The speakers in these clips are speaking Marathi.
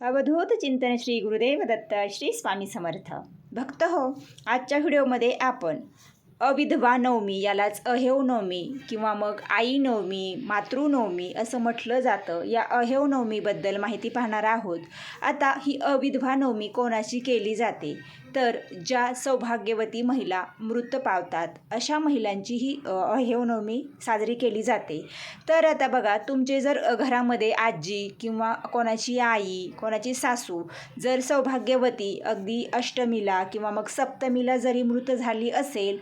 अवधूत चिंतन श्री गुरुदेव दत्त श्री स्वामी समर्थ. भक्त हो आजच्या व्हिडिओमध्ये आपण अविधवा नवमी यालाच अहेव नवमी किंवा मग आई नवमी मातृनवमी असं म्हटलं जातं. या अहेव नवमीबद्दल माहिती पाहणार आहोत. आता ही अविधवा नवमी कोणाची केली जाते? तर ज्या सौभाग्यवती महिला मृत पावतात अशा महिलांची ही साजरी केली जाते. तर आता बघा तुमचे जर घरामध्ये आजी किंवा कोणाची आई कोणाची सासू जर सौभाग्यवती अगदी अष्टमीला किंवा मग सप्तमीला जरी मृत झाली असेल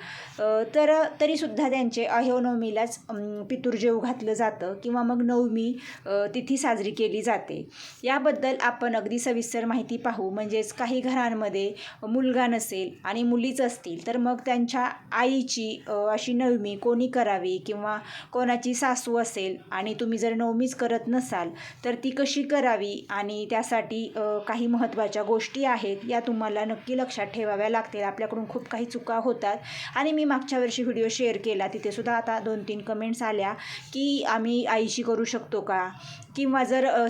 तर तरीसुद्धा त्यांचे अहेवनवमीलाच पितुर्जेव घातलं जातं किंवा मग नवमी तिथी साजरी केली जाते. याबद्दल आपण अगदी सविस्तर माहिती पाहू. म्हणजेच काही घरांमध्ये मुलगा नसेल आणि मुलीच असतील तर मग त्यांच्या आईची अशी नवमी कोणी करावी किंवा कोणाची सासू असेल आणि तुम्ही जर नवमीच करत नसाल तर ती कशी करावी? आणि त्यासाठी काही महत्त्वाच्या गोष्टी आहेत या तुम्हाला नक्की लक्षात ठेवाव्या लागतील. आपल्याकडून खूप काही चुका होतात. आणि मी मागच्या वर्षी व्हिडिओ शेअर केला. तिथेसुद्धा आता दोन तीन कमेंट्स आल्या की आम्ही आईशी करू शकतो का? किंवा जर अ,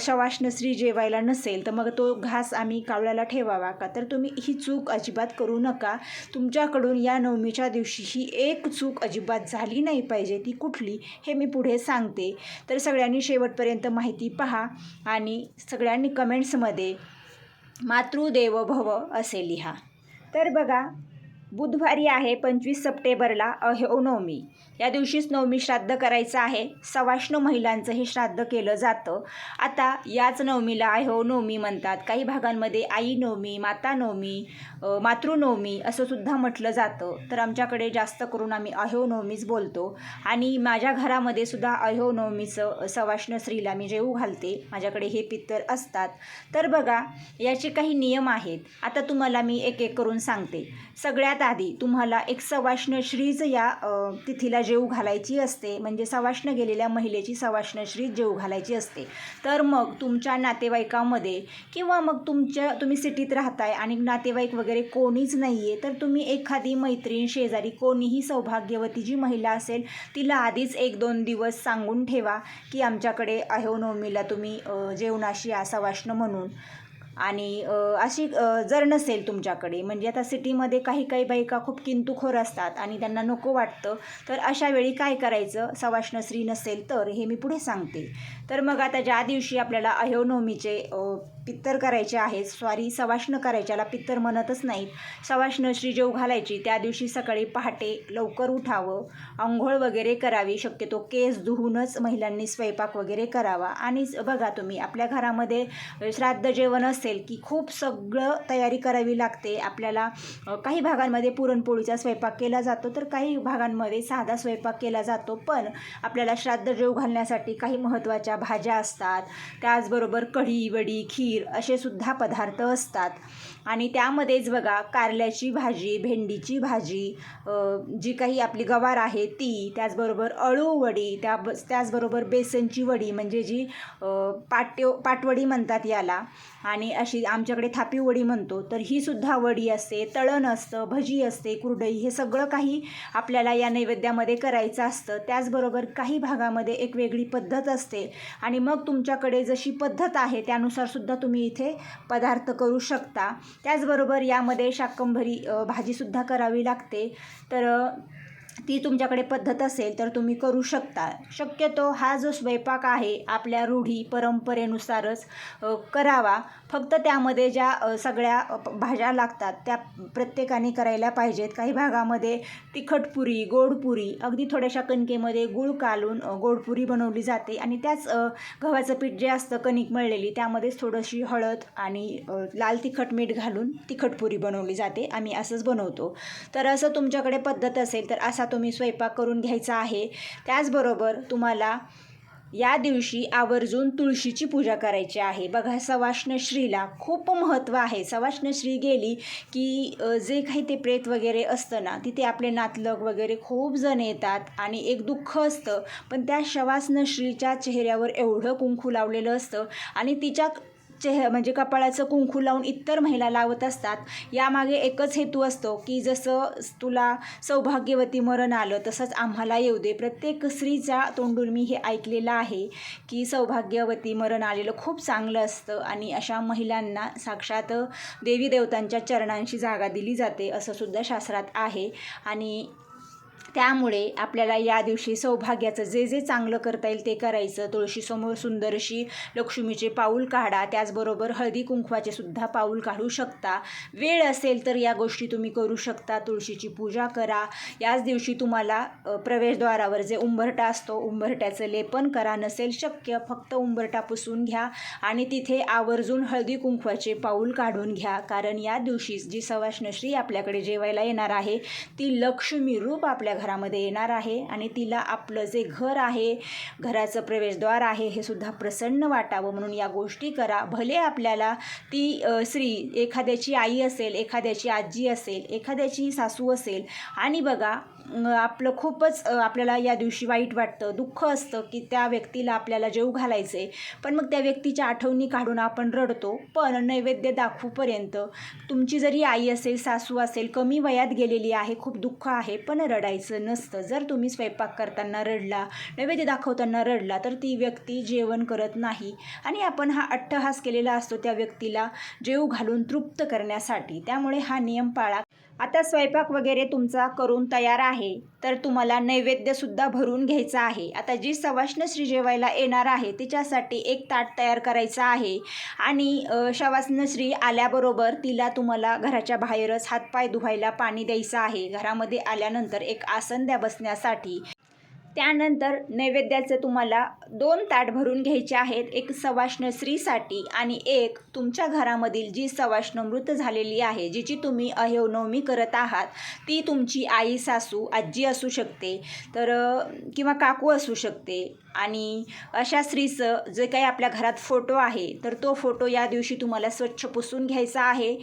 जेवायला नसेल तर मग तो घास आम्ही कावळ्याला ठेवावा का? तर तुम्ही ही चूक अजिबात करू नका. तुमच्याकडून या नवमीच्या दिवशी ही एक चूक अजिबात झाली नाही पाहिजे ती कुठली हे मी पुढे सांगते. तर सगळ्यांनी शेवटपर्यंत माहिती पहा आणि सगळ्यांनी कमेंट्समध्ये मातृदेव भव असे लिहा. तर बघा बुधवारी आहे पंचवीस सप्टेंबरला अहोनवमी नवमी या दिवशीच नवमी श्राद्ध करायचं आहे. सवाष्ण महिलांचं हे श्राद्ध केलं जातं. आता याच नवमीला अहोनवमी नवमी म्हणतात. काही भागांमध्ये आई नवमी माता नवमी मातृनवमी असं सुद्धा म्हटलं जातं. तर आमच्याकडे जास्त करून आम्ही अहोनवमीच नवमीच बोलतो. आणि माझ्या घरामध्ये सुद्धा अहोनवमीचं सवाष्ण स्त्रीला मी जेऊ घालते. माझ्याकडे हे पित्तर असतात. तर बघा याचे काही नियम आहेत. आता तुम्हाला मी एक एक करून सांगते. सगळ्यात आधी तुम्हाला एक सवाष्ण श्रीज या तिथीला जेऊ घालायची असते. म्हणजे सवाष्ण गेलेल्या महिलेची सवाष्ण श्री जेऊ घालायची असते. तर मग तुमच्या नातेवाईकामध्ये किंवा मग तुमच्या तुम्ही सिटीत राहताय आणि नातेवाईक वगैरे कोणीच नाही आहे तर तुम्ही एखादी मैत्रीण शेजारी कोणीही सौभाग्यवती जी महिला असेल तिला आधीच एक दोन दिवस सांगून ठेवा की आमच्याकडे अहो नवमीला तुम्ही जेवणाशी या सवाष्ण म्हणून. आणि अशी जर नसेल तुमच्याकडे म्हणजे आता सिटीमध्ये काही काही बायका खूप किंतुखोर असतात आणि त्यांना नको वाटतं तर अशा वेळी काय करायचं? सवाष्ण स्त्री नसेल तर हे मी पुढे सांगते. तर मग आता ज्या दिवशी आपल्याला अयोनवमीचे पित्तर करायचे आहेत सॉरी सवाष्ण करायच्याला पित्तर म्हणतच नाहीत सवाष्ण श्री जेव घालायची त्या दिवशी सकाळी पहाटे लवकर उठावं आंघोळ वगैरे करावी शक्यतो केस धुवूनच महिलांनी स्वयंपाक वगैरे करावा. आणि बघा तुम्ही आपल्या घरामध्ये श्राद्ध जेवण असेल की खूप सगळं तयारी करावी लागते. आपल्याला काही भागांमध्ये पुरणपोळीचा स्वयंपाक केला जातो तर काही भागांमध्ये साधा स्वयंपाक केला जातो. पण आपल्याला श्राद्ध जेव घालण्यासाठी काही महत्त्वाच्या भाज्या असतात. त्याचबरोबर कढी वडी खीर असे सुद्धा पदार्थ असतात. आणि त्यामध्येच बघा कारल्याची भाजी भेंडीची भाजी जी काही आपली गवार आहे ती त्याचबरोबर अळू वडी त्या त्याचबरोबर बेसनची वडी म्हणजे जी पाट्यो पाटवडी म्हणतात याला आणि अशी आमच्याकडे थापी वडी म्हणतो तर ही सुद्धा वडी असते तळण असतं भजी असते कुरडई हे सगळं काही आपल्याला या नैवेद्यामध्ये करायचं असतं. त्याचबरोबर काही भागामध्ये एक वेगळी पद्धत असते आणि मग तुमच्याकडे जशी पद्धत आहे त्यानुसार सुद्धा तुम्ही इथे पदार्थ करू शकता. त्याचबरोबर यामध्ये शाकंभरी भाजीसुद्धा करावी लागते. तर ती तुमच्याकडे पद्धत असेल तर तुम्ही करू शकता. शक्यतो हा जो स्वयंपाक आहे आपल्या रूढी परंपरेनुसारच करावा. फक्त त्यामध्ये ज्या सगळ्या भाज्या लागतात त्या प्रत्येकाने करायला पाहिजेत. काही भागामध्ये तिखटपुरी गोडपुरी अगदी थोड्याशा कणकेमध्ये गुळ कालून गोडपुरी बनवली जाते. आणि त्याच गव्हाचं पीठ जे असतं कणिक मळलेली त्यामध्येच थोडीशी हळद आणि लाल तिखट मीठ घालून तिखटपुरी बनवली जाते. आम्ही असंच बनवतो. तर असं तुमच्याकडे पद्धत असेल तर असा तुम्ही स्वयंपाक करून घ्यायचा आहे त्याचबरोबर तुम्हाला या दिवशी आवर्जून तुळशीची पूजा करायची आहे. बघा सवाष्ण श्रीला खूप महत्त्व आहे. सवाष्ण श्री गेली की जे काही ते प्रेत वगैरे असतं ना तिथे आपले नातलग वगैरे खूप जण येतात आणि एक दुःख असतं. पण त्या शवासनश्रीच्या चेहऱ्यावर एवढं कुंकू लावलेलं असतं आणि तिच्या चेह म्हणजे कपाळाचं कुंकू लावून इतर महिला लावत असतात. यामागे एकच हेतू असतो की जसं तुला सौभाग्यवती मरण आलं तसंच आम्हाला येऊ दे. प्रत्येक स्त्रीचा तोंडून मी हे ऐकलेलं आहे की सौभाग्यवती मरण आलेलं खूप चांगलं असतं आणि अशा महिलांना साक्षात देवी देवतांच्या चरणांशी जागा दिली जाते असं सुद्धा शास्त्रात आहे. आणि त्यामुळे आपल्याला या दिवशी सौभाग्याचं जे जे चांगलं करता येईल ते करायचं. तुळशीसमोर सुंदरशी लक्ष्मीचे पाऊल काढा. त्याचबरोबर हळदी कुंकवाचे सुद्धा पाऊल काढू शकता. वेळ असेल तर या गोष्टी तुम्ही करू शकता. तुळशीची पूजा करा. याच दिवशी तुम्हाला प्रवेशद्वारावर जे उंबरटा असतो उंबरट्याचं लेपन करा. नसेल शक्य फक्त उंबरटा पुसून घ्या आणि तिथे आवर्जून हळदी कुंकवाचे पाऊल काढून घ्या. कारण या दिवशी जी सवाष्णश्री आपल्याकडे जेवायला येणार आहे ती लक्ष्मी रूप आपल्या घरामध्ये येणार आहे आणि तिला आपलं जे घर आहे घराचं प्रवेशद्वार आहे हे सुद्धा प्रसन्न वाटावं म्हणून या गोष्टी करा. भले आपल्याला ती स्त्री एखाद्याची आई असेल एखाद्याची आजी असेल एखाद्याची सासू असेल आणि बघा आपलं खूपच आपल्याला या दिवशी वाईट वाटतं दुःख असतं की त्या व्यक्तीला आपल्याला जेव घालायचे पण मग त्या व्यक्तीच्या आठवणी काढून आपण रडतो. पण नैवेद्य दाखवूपर्यंत तुमची जरी आई असेल सासू असेल कमी वयात गेलेली आहे खूप दुःख आहे पण रडायचं नसतं. जर तुम्ही स्वयंपाक करताना रडला नैवेद्य दाखवताना रडला तर ती व्यक्ती जेवण करत नाही. आणि आपण हा अट्टहास केलेला असतो त्या व्यक्तीला जेव घालून तृप्त करण्यासाठी. त्यामुळे हा नियम पाळा. आता स्वयंपाक वगैरे तुमचा करून तयार आहे तर तुम्हाला नैवेद्यसुद्धा भरून घ्यायचा आहे. आता जी सवाष्ण श्री जेवायला येणार आहे तिच्यासाठी एक ताट तयार करायचं आहे. आणि अ, शवासनं श्री आल्याबरोबर तिला तुम्हाला घराच्या बाहेरच हातपाय धुवायला पाणी द्यायचं आहे. घरामध्ये आल्यानंतर एक आसन द्या बसण्यासाठी. त्यानंतर नैवेद्याचं तुम्हाला दोन ताट भरून घ्यायचे आहेत. एक सवाष्ण स्त्रीसाठी आणि एक तुमच्या घरामधील जी सवाष्ण मृत झालेली आहे जिची तुम्ही अहेवनवमी करत आहात ती तुमची आई सासू आजी असू शकते तर किंवा काकू असू शकते. आणि अशा स्त्रीचं जे काही आपल्या घरात फोटो आहे तर तो फोटो या दिवशी तुम्हाला स्वच्छ पुसून घ्यायचा आहे.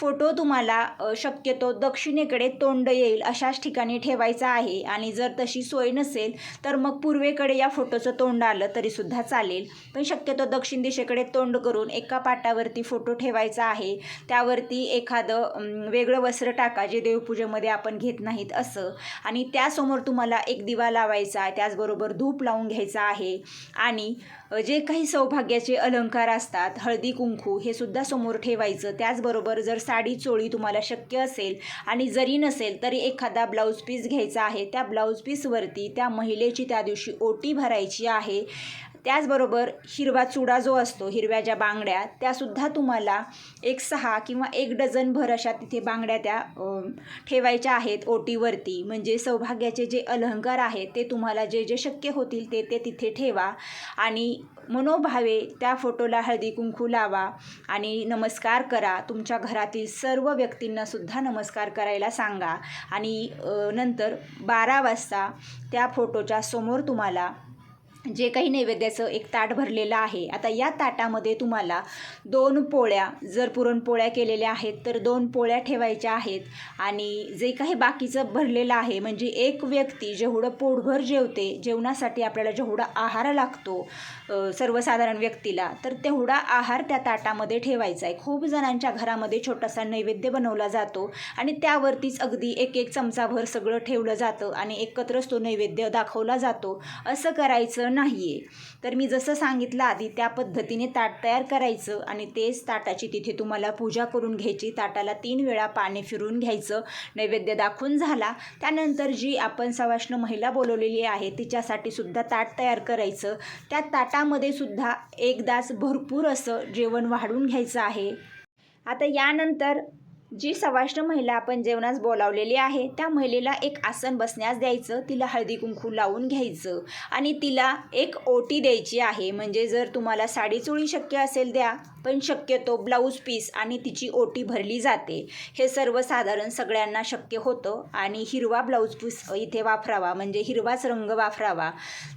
फोटो तुम्हाला शक्यतो दक्षिणेकडे तोंड येईल अशाच ठिकाणी ठेवायचा आहे. आणि जर तशी सोय नसेल तर मग पूर्वेकडे या फोटोचं तोंड आलं तरीसुद्धा चालेल. पण शक्यतो दक्षिण दिशेकडे तोंड करून एका पाटावरती फोटो ठेवायचा आहे. त्यावरती एखादं वेगळं वस्त्र टाका जे देवपूजेमध्ये आपण घेत नाहीत असं. आणि त्यासमोर तुम्हाला एक दिवा लावायचा आहे. त्याचबरोबर धूप लावून घ्यायचा आहे. आणि जे काही सौभाग्याचे अलंकार असतात हळदी कुंकू हे सुद्धा समोर ठेवायचं. त्याचबरोबर जर साडी चोळी तुम्हाला शक्य असेल आणि जरी नसेल तरी एखादा ब्लाऊज पीस घ्यायचा आहे त्या ब्लाऊज पीसवरती त्या महिलेची त्या दिवशी ओटी भरायची आहे. त्याचबरोबर हिरवा चुडा जो असतो हिरव्या ज्या बांगड्या त्यासुद्धा तुम्हाला एक सहा किंवा एक डझनभर अशा तिथे बांगड्या त्या ठेवायच्या आहेत ओटीवरती. म्हणजे सौभाग्याचे जे अलंकार आहेत ते तुम्हाला जे जे शक्य होतील ते ते तिथे ठेवा आणि मनोभावे त्या फोटोला हळदी कुंकू लावा आणि नमस्कार करा. तुमच्या घरातील सर्व व्यक्तींनासुद्धा नमस्कार करायला सांगा आणि नंतर बारा वाजता त्या फोटोच्या समोर तुम्हाला जे काही नैवेद्याचं एक ताट भरलेलं आहे आता या ताटामध्ये तुम्हाला दोन पोळ्या जर पुरणपोळ्या केलेल्या आहेत तर दोन पोळ्या ठेवायच्या आहेत आणि जे काही बाकीचं भरलेलं आहे म्हणजे एक व्यक्ती जेवढं पोटभर जेवते जेवणासाठी आपल्याला जेवढा आहार लागतो सर्वसाधारण व्यक्तीला तर तेवढा आहार त्या ताटामध्ये ठेवायचा आहे. खूप जणांच्या घरामध्ये छोटासा नैवेद्य बनवला जातो आणि त्यावरतीच अगदी एक एक चमचाभर सगळं ठेवलं जातं आणि एकत्रच तो नैवेद्य दाखवला जातो. असं करायचं नाही आहे तर मी जसं सांगितलं आधी त्या पद्धतीने ताट तयार करायचं आणि तेच ताटाची तिथे तुम्हाला पूजा करून घ्यायची. ताटाला तीन वेळा पाणी फिरून घ्यायचं नैवेद्य दाखवून झाला. त्यानंतर जी आपण सवाष्ण महिला बोलवलेली आहे तिच्यासाठी सुद्धा ताट तयार करायचं. त्या ताटामध्ये सुद्धा एकदाच भरपूर असं जेवण वाढून घ्यायचं आहे. आता यानंतर जी सवाष्ण महिला आपण जेवणास बोलावलेली आहे त्या महिलेला एक आसन बसण्यास द्यायचं तिला हळदी कुंकू लावून घ्यायचं आणि तिला एक ओटी द्यायची आहे. म्हणजे जर तुम्हाला साडी चोळी शक्य असेल द्या पण शक्यतो ब्लाऊज पीस आणि तिची ओटी भरली जाते. हे सर्वसाधारण सगळ्यांना शक्य होतं आणि हिरवा ब्लाऊज पीस इथे वापरावा म्हणजे हिरवाच रंग वापरावा.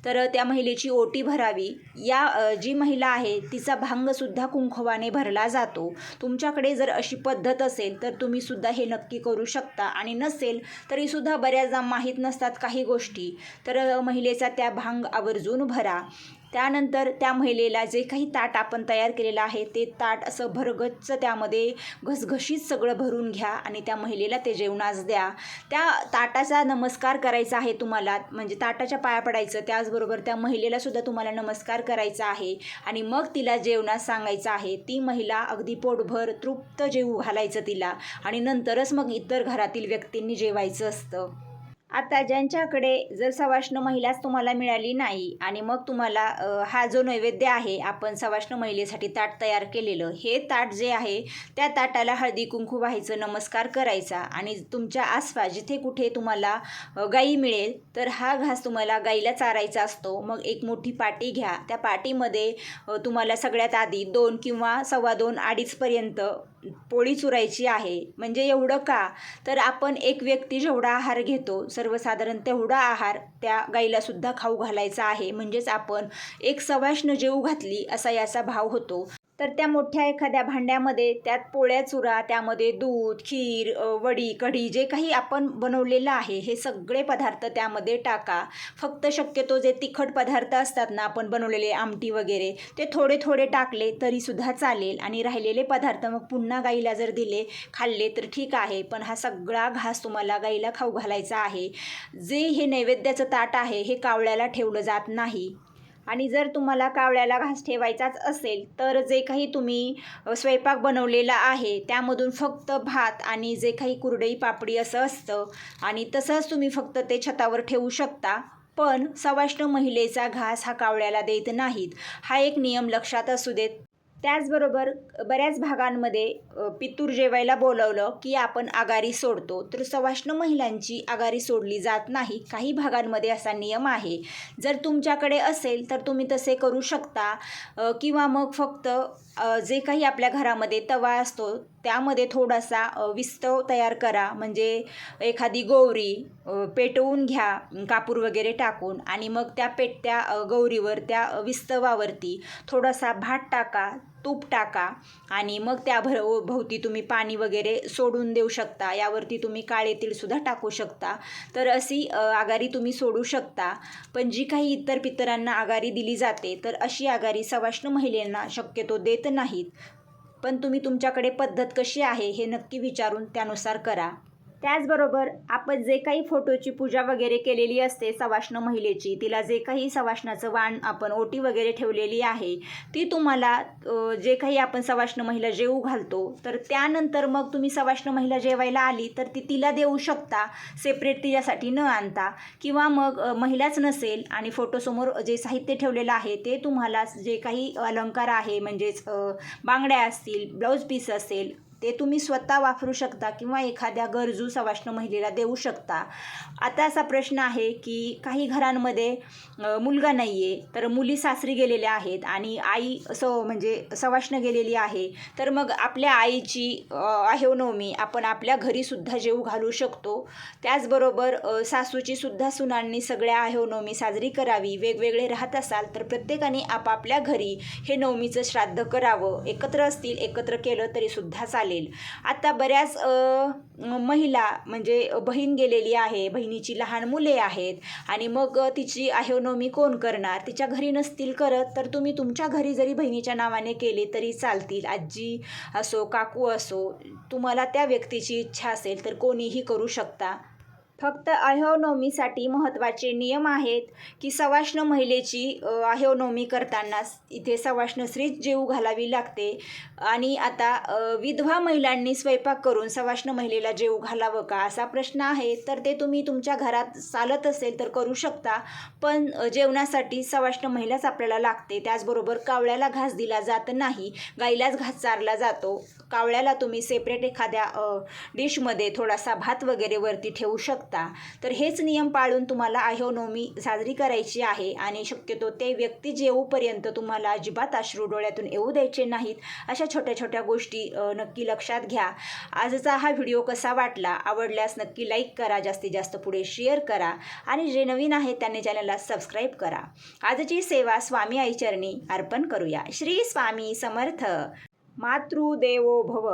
तर त्या महिलेची ओटी भरावी. या जी महिला आहे तिचा भांगसुद्धा कुंकवाने भरला जातो. तुमच्याकडे जर अशी पद्धत असेल तर तुम्ही सुद्धा हे नक्की करू शकता. आणि नसेल तरीसुद्धा बऱ्याचदा माहीत नसतात काही गोष्टी. तर महिलेचा त्या भांग आवर्जून भरा. त्यानंतर त्या महिलेला जे काही ताट आपण तयार केलेलं आहे ते ताट असं भरगच्च त्यामध्ये घसघशीत सगळं भरून घ्या आणि त्या महिलेला ते जेवणास द्या. त्या ताटाचा नमस्कार करायचा आहे तुम्हाला म्हणजे ताटाच्या पाया पडायचं त्याचबरोबर त्या महिलेलासुद्धा तुम्हाला नमस्कार करायचा आहे आणि मग तिला जेवणास सांगायचं आहे. ती महिला अगदी पोटभर तृप्त जेवू घालायचं तिला आणि नंतरच मग इतर घरातील व्यक्तींनी जेवायचं असतं. आता ज्यांच्याकडे जर सवाष्ण महिलाच तुम्हाला मिळाली नाही आणि मग तुम्हाला हा जो नैवेद्य आहे आपण सवाष्ण महिलेसाठी ताट तयार केलेलं हे ताट जे आहे त्या ताटाला हळदी कुंकू व्हायचं नमस्कार करायचा आणि तुमच्या आसपास जिथे कुठे तुम्हाला गाई मिळेल तर हा घास तुम्हाला गाईला चारायचा असतो. मग एक मोठी पाटी घ्या. त्या पाटीमध्ये तुम्हाला सगळ्यात आधी दोन किंवा सव्वा दोन अडीचपर्यंत पोळी चुरायची आहे म्हणजे एवढं का? तर आपण एक व्यक्ती जेवढा आहार घेतो सर्वसाधारण तेवढा आहार त्या गाईलासुद्धा खाऊ घालायचा आहे. म्हणजेच आपण एक सवाष्ण जेऊ घातली असा याचा भाव होतो. तर त्या मोठ्या एखाद्या भांड्यामध्ये त्यात पोळ्या चुरा त्यामध्ये दूध खीर वडी कढी जे काही आपण बनवलेलं आहे हे सगळे पदार्थ त्यामध्ये टाका. फक्त शक्यतो जे तिखट पदार्थ असतात ना आपण बनवलेले आमटी वगैरे ते थोडे थोडे टाकले तरीसुद्धा चालेल. आणि राहिलेले पदार्थ मग पुन्हा गाईला जर दिले खाल्ले तर ठीक आहे पण हा सगळा घास तुम्हाला गाईला खाऊ घालायचा आहे. जे हे नैवेद्याचं ताट आहे हे कावळ्याला ठेवलं जात नाही. आणि जर तुम्हाला कावळ्याला घास ठेवायचाच असेल तर जे काही तुम्ही स्वयंपाक बनवलेला आहे त्यामधून फक्त भात आणि जे काही कुरडई पापडी असं असतं आणि तसंच तुम्ही फक्त ते छतावर ठेवू शकता. पण सवाष्ण महिलेचा घास हा कावळ्याला देत नाहीत. हा एक नियम लक्षात असू देत. त्याचबरोबर बऱ्याच भागांमध्ये पितूर जेवायला बोलवलं की आपण आगारी सोडतो. तर सवाष्ण महिलांची आगारी सोडली जात नाही. काही भागांमध्ये असा नियम आहे. जर तुमच्याकडे असेल तर तुम्ही तसे करू शकता. किंवा मग फक्त जे काही आपल्या घरामध्ये तवा असतो त्यामध्ये थोडासा विस्तव तयार करा. म्हणजे एखादी गौरी पेटवून घ्या कापूर वगैरे टाकून आणि मग त्या पेटत्या गौरीवर त्या विस्तवावरती थोडासा भात टाका. तूप टाका आणि मग त्या भर भोवती तुम्ही पाणी वगैरे सोडून देऊ शकता. यावरती तुम्ही काळे तीळसुद्धा टाकू शकता. तर अशी आगारी तुम्ही सोडू शकता. पण जी काही इतर पितरांना आगारी दिली जाते तर अशी आगारी सवाष्ण महिलांना शक्यतो देत नाहीत. पण तुम्ही तुमच्याकडे पद्धत कशी आहे हे नक्की विचारून त्यानुसार करा. त्याचबरोबर आपण जे काही फोटोची पूजा वगैरे केलेली असते सवाष्ण महिलेची तिला जे काही सवाष्णाचं वाण आपण ओटी वगैरे ठेवलेली आहे ती तुम्हाला जे काही आपण सवाष्ण महिला जेवू घालतो तर त्यानंतर मग तुम्ही सवाष्ण महिला जेवायला आली तर ती तिला देऊ शकता सेपरेट तिच्यासाठी न आणता. किंवा मग महिलाच नसेल आणि फोटोसमोर जे साहित्य ठेवलेलं आहे ते तुम्हाला जे काही अलंकार आहे म्हणजेच बांगड्या असतील ब्लाऊज पीस असेल ते तुम्ही स्वतः वापरू शकता किंवा एखाद्या गरजू सवाष्ण महिलेला देऊ शकता. आता असा प्रश्न आहे की काही घरांमध्ये मुलगा नाही आहे तर मुली सासरी गेलेल्या आहेत आणि आई असं म्हणजे सवाष्ण गेलेली आहे तर मग आपल्या आईची आहेवनवमी आपण आपल्या घरीसुद्धा जेऊ घालू शकतो. त्याचबरोबर सासूचीसुद्धा सासूची सुद्धा सुनांनी सगळ्या आहेवनवमी साजरी करावी वेगवेगळे राहत असाल तर प्रत्येकाने आपापल्या घरी हे नवमीचं श्राद्ध करावं. एकत्र असतील एकत्र केलं तरीसुद्धा चालेल. आता बऱ्याच महिला म्हणजे बहीण गेलेली आहे बहिणीची लहान मुले आहेत आणि मग तिची आहिवनवमी कोण करणार? तिच्या घरी नसतील करत तर तुम्ही तुमच्या घरी जरी बहिणीच्या नावाने केले तरी चालतील. आजी असो काकू असो तुम्हाला त्या व्यक्तीची इच्छा असेल तर कोणीही करू शकता. फक्त अहोनोमीसाठी महत्त्वाचे नियम आहेत की सवाष्ण महिलेची अहोनोमी करताना इथे सवाष्ण स्त्रीच घालावी लागते. आणि आता विधवा महिलांनी स्वयंपाक करून सवाष्ण महिलेला जेवू घालावं का असा प्रश्न आहे. तर ते तुम्ही तुमच्या घरात चालत असेल तर करू शकता. पण जेवणासाठी सवाष्ण महिलाच आपल्याला लागते. त्याचबरोबर कावळ्याला घास दिला जात नाही. गाईलाच घास चारला जातो. कावळ्याला तुम्ही सेपरेट एखाद्या डिशमध्ये थोडासा भात वगैरे वरती ठेवू शकता. तर हेच नियम पाळून तुम्हाला आहिवनवमी हो साजरी करायची आहे आणि शक्यतो ते व्यक्ती जेवूपर्यंत तुम्हाला अजिबात अश्रू डोळ्यातून येऊ द्यायचे नाहीत अशा छोट्या छोट्या गोष्टी नक्की लक्षात घ्या. आजचा हा व्हिडिओ कसा वाटला आवडल्यास नक्की लाईक करा जास्तीत जास्त पुढे शेअर करा आणि जे नवीन आहेत त्यांनी चॅनलला सबस्क्राईब करा. आजची सेवा स्वामी आईचरणी अर्पण करूया. श्री स्वामी समर्थ. मातृदेवो भव.